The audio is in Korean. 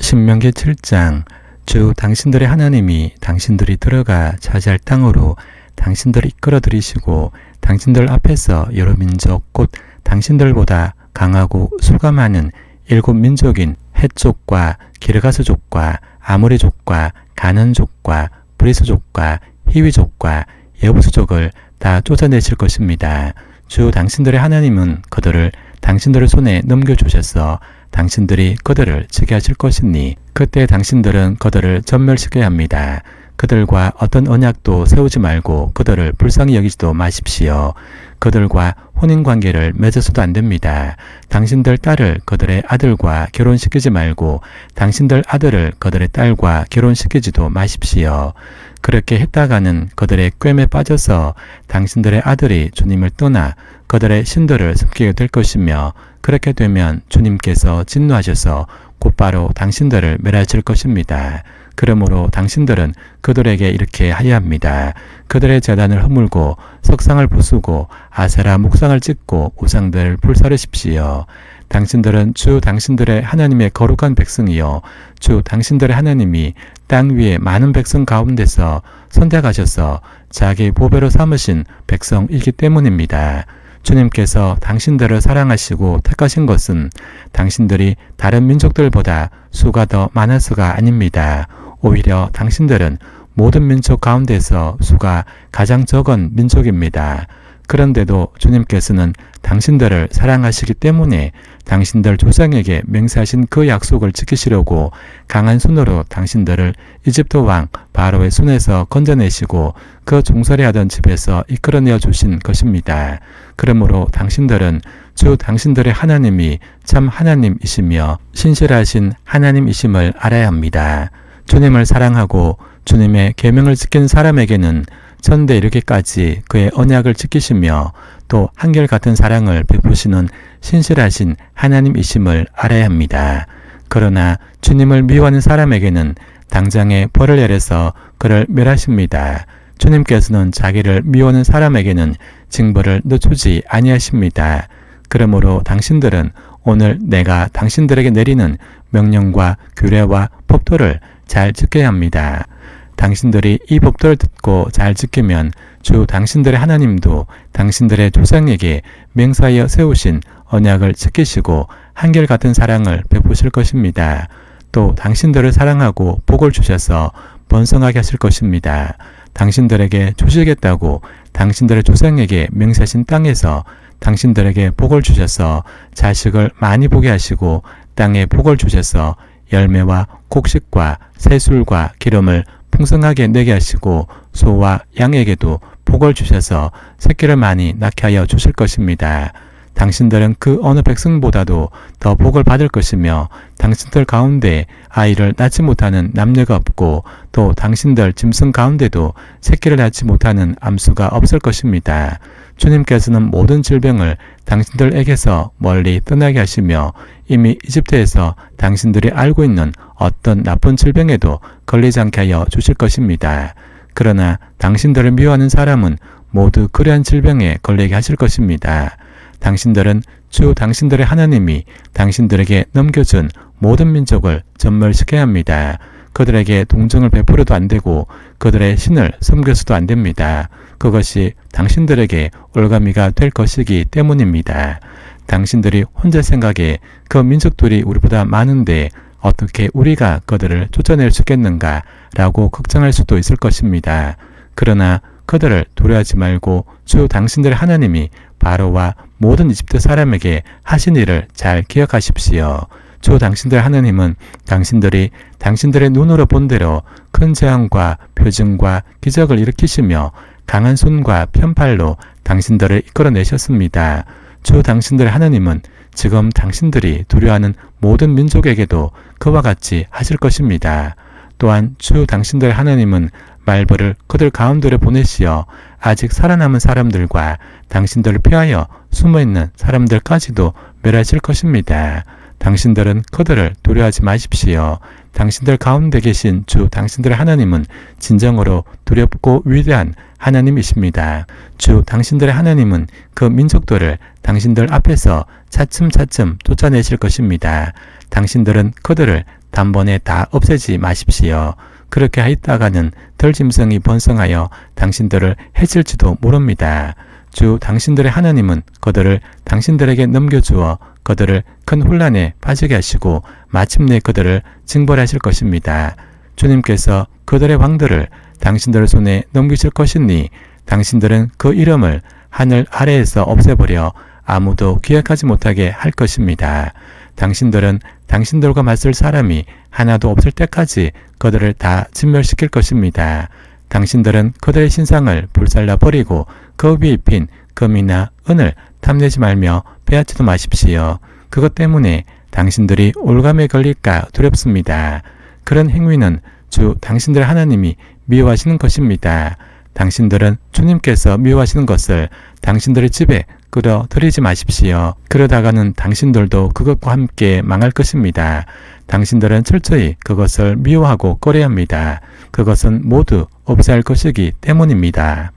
신명기 7장 주 당신들의 하나님이 당신들이 들어가 차지할 땅으로 당신들을 이끌어 들이시고 당신들 앞에서 여러 민족 곧 당신들보다 강하고 수가 많은 일곱 민족인 헷족과 기르가스족과 아모리족과 가는족과 브리스족과 히위족과 예부스족을 다 쫓아내실 것입니다. 주 당신들의 하나님은 그들을 당신들의 손에 넘겨주셔서 당신들이 그들을 치게 하실 것이니 그때 당신들은 그들을 전멸시켜야 합니다. 그들과 어떤 언약도 세우지 말고 그들을 불쌍히 여기지도 마십시오. 그들과 혼인 관계를 맺어서도 안 됩니다. 당신들 딸을 그들의 아들과 결혼시키지 말고 당신들 아들을 그들의 딸과 결혼시키지도 마십시오. 그렇게 했다가는 그들의 꿰매 빠져서 당신들의 아들이 주님을 떠나 그들의 신들을 섬기게 될 것이며 그렇게 되면 주님께서 진노하셔서 곧바로 당신들을 멸하실 것입니다. 그러므로 당신들은 그들에게 이렇게 하야 합니다. 그들의 재단을 허물고 석상을 부수고 아세라 목상을 찍고 우상들을 불사르십시오. 당신들은 주 당신들의 하나님의 거룩한 백성이요 주 당신들의 하나님이 땅 위에 많은 백성 가운데서 선택하셔서 자기 보배로 삼으신 백성이기 때문입니다. 주님께서 당신들을 사랑하시고 택하신 것은 당신들이 다른 민족들보다 수가 더 많아서가 아닙니다. 오히려 당신들은 모든 민족 가운데서 수가 가장 적은 민족입니다. 그런데도 주님께서는 당신들을 사랑하시기 때문에 당신들 조상에게 맹세하신 그 약속을 지키시려고 강한 손으로 당신들을 이집트 왕 바로의 손에서 건져내시고 그 종살이하던 집에서 이끌어내어 주신 것입니다. 그러므로 당신들은 주 당신들의 하나님이 참 하나님이시며 신실하신 하나님이심을 알아야 합니다. 주님을 사랑하고 주님의 계명을 지킨 사람에게는 천대 이르기까지 그의 언약을 지키시며 또 한결같은 사랑을 베푸시는 신실하신 하나님이심을 알아야 합니다. 그러나 주님을 미워하는 사람에게는 당장에 벌을 내려서 그를 멸하십니다. 주님께서는 자기를 미워하는 사람에게는 징벌을 늦추지 아니하십니다. 그러므로 당신들은 오늘 내가 당신들에게 내리는 명령과 규례와 법도를 잘 지켜야 합니다. 당신들이 이 법도를 듣고 잘 지키면 주 당신들의 하나님도 당신들의 조상에게 맹사하여 세우신 언약을 지키시고 한결같은 사랑을 베푸실 것입니다. 또 당신들을 사랑하고 복을 주셔서 번성하게 하실 것입니다. 당신들에게 주시겠다고 당신들의 조상에게 맹세하신 땅에서 당신들에게 복을 주셔서 자식을 많이 보게 하시고 땅에 복을 주셔서 열매와 곡식과 새술과 기름을 풍성하게 내게 하시고 소와 양에게도 복을 주셔서 새끼를 많이 낳게 하여 주실 것입니다. 당신들은 그 어느 백성보다도 더 복을 받을 것이며 당신들 가운데 아이를 낳지 못하는 남녀가 없고 또 당신들 짐승 가운데도 새끼를 낳지 못하는 암수가 없을 것입니다. 주님께서는 모든 질병을 당신들에게서 멀리 떠나게 하시며 이미 이집트에서 당신들이 알고 있는 어떤 나쁜 질병에도 걸리지 않게 하여 주실 것입니다. 그러나 당신들을 미워하는 사람은 모두 그러한 질병에 걸리게 하실 것입니다. 당신들은 주 당신들의 하나님이 당신들에게 넘겨준 모든 민족을 전멸시켜야 합니다. 그들에게 동정을 베풀어도 안 되고 그들의 신을 섬겨서도 안 됩니다. 그것이 당신들에게 올가미가 될 것이기 때문입니다. 당신들이 혼자 생각에 그 민족들이 우리보다 많은데 어떻게 우리가 그들을 쫓아낼 수 있겠는가 라고 걱정할 수도 있을 것입니다. 그러나 그들을 두려워하지 말고 주 당신들의 하나님이 바로와 모든 이집트 사람에게 하신 일을 잘 기억하십시오. 주 당신들 하나님은 당신들이 당신들의 눈으로 본 대로 큰 재앙과 표징과 기적을 일으키시며 강한 손과 편팔로 당신들을 이끌어내셨습니다. 주 당신들의 하나님은 지금 당신들이 두려워하는 모든 민족에게도 그와 같이 하실 것입니다. 또한 주 당신들의 하나님은 말벌을 그들 가운데로 보내시어 아직 살아남은 사람들과 당신들을 피하여 숨어있는 사람들까지도 멸하실 것입니다. 당신들은 그들을 두려워하지 마십시오. 당신들 가운데 계신 주 당신들의 하나님은 진정으로 두렵고 위대한 하나님이십니다. 주 당신들의 하나님은 그 민족들을 당신들 앞에서 차츰차츰 쫓아내실 것입니다. 당신들은 그들을 단번에 다 없애지 마십시오. 그렇게 하였다가는 덜짐승이 번성하여 당신들을 해칠지도 모릅니다. 주 당신들의 하나님은 그들을 당신들에게 넘겨주어 그들을 큰 혼란에 빠지게 하시고 마침내 그들을 징벌하실 것입니다. 주님께서 그들의 왕들을 당신들 손에 넘기실 것이니 당신들은 그 이름을 하늘 아래에서 없애버려 아무도 기억하지 못하게 할 것입니다. 당신들은 당신들과 맞설 사람이 하나도 없을 때까지 그들을 다 진멸시킬 것입니다. 당신들은 그들의 신상을 불살라 버리고 그 위에 핀 금이나 은을 탐내지 말며 빼앗지도 마십시오. 그것 때문에 당신들이 올감에 걸릴까 두렵습니다. 그런 행위는 주 당신들 하나님이 미워하시는 것입니다. 당신들은 주님께서 미워하시는 것을 당신들의 집에 끌어들이지 마십시오. 그러다가는 당신들도 그것과 함께 망할 것입니다. 당신들은 철저히 그것을 미워하고 꺼려야 합니다. 그것은 모두 없애야 할 것이기 때문입니다.